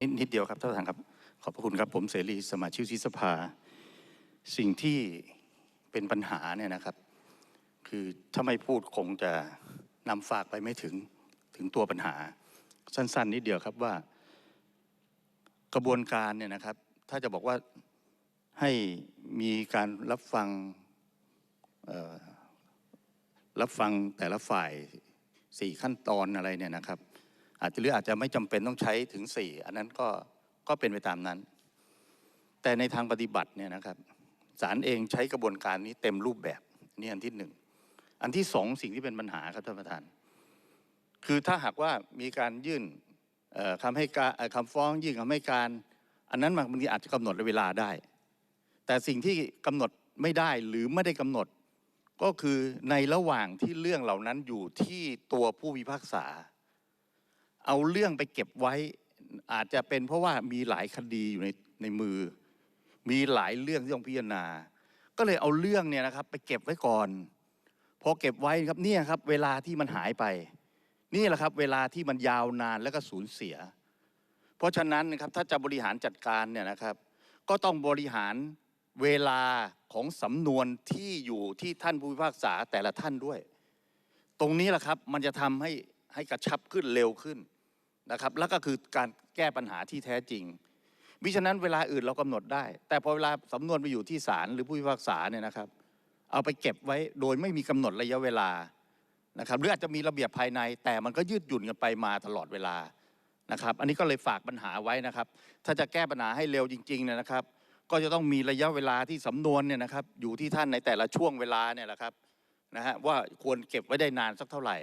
นิดนิดเดียวครับท่านประธานครับ ขอบพระคุณครับผมเสรีสมาชิกวุฒิสภา สิ่งที่เป็นปัญหาเนี่ยนะครับ คือถ้าไม่พูดคงจะนำฝากไปไม่ถึงถึงตัวปัญหา สั้น ๆ นิดเดียวครับว่ากระบวนการเนี่ยนะครับ ถ้าจะบอกว่าให้มีการรับฟังรับฟังแต่ละฝ่ายสี่ขั้นตอนอะไรเนี่ยนะครับ อาจจะหรืออาจจะไม่จำเป็นต้องใช้ถึงสี่อันนั้นก็ก็เป็นไปตามนั้น แต่ในทางปฏิบัติเนี่ยนะครับศาลเองใช้กระบวนการนี้เต็มรูปแบบนี่อันที่หนึ่งอันที่สองสิ่งที่เป็นปัญหาครับท่านประธาน คือถ้าหากว่ามีการยื่นคำให้การคำฟ้องยื่นคำให้การ อันนั้นบางทีอาจจะกำหนดเวลาได้ แต่สิ่งที่กำหนดไม่ได้หรือไม่ได้กำหนด ก็คือในระหว่างที่เรื่องเหล่านั้นอยู่ที่ตัวผู้พิพากษา เอาเรื่องไปเก็บไว้ อาจจะเป็นเพราะว่ามีหลายคดีอยู่ในในมือ มีหลายเรื่องที่ต้องพิจารณา ก็เลยเอาเรื่องเนี่ยนะครับ ไปเก็บไว้ก่อนพอเก็บไว้ครับเนี่ยครับ เวลาที่มันหายไป นี่แหละครับ เวลาที่มันยาวนานแล้วก็สูญเสีย เพราะฉะนั้นนะครับถ้าจะบริหารจัดการเนี่ยนะครับ ก็ต้องบริหารเวลาของสำนวนที่อยู่ที่ท่านผู้พิพากษาแต่ละท่านด้วย ตรงนี้แหละครับมันจะทำให้ให้กระชับขึ้นเร็วขึ้น นะครับแล้วก็คือการแก้ปัญหาที่แท้จริงมิฉะนั้นเวลาอื่นเรากำหนดได้ แต่พอเวลาสำนวนไปอยู่ที่ศาลหรือผู้พิพากษาเนี่ยนะครับ เอาไปเก็บไว้โดยไม่มีกำหนดระยะเวลานะครับหรืออาจจะมีระเบียบภายใน แต่มันก็ยืดหยุ่นกันไปมาตลอดเวลานะครับ อันนี้ก็เลยฝากปัญหาไว้นะครับ ถ้าจะแก้ปัญหาให้เร็วจริงๆเนี่ยนะครับ ก็จะต้องมีระยะเวลาที่สำนวนเนี่ยนะครับ อยู่ที่ท่านในแต่ละช่วงเวลาเนี่ยแหละครับนะฮะว่าควรเก็บไว้ได้นานสักเท่าไหร่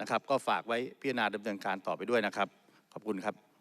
นะครับ ก็ฝากไว้พิจารณาดำเนินการต่อไปด้วยนะครับ ขอบคุณครับ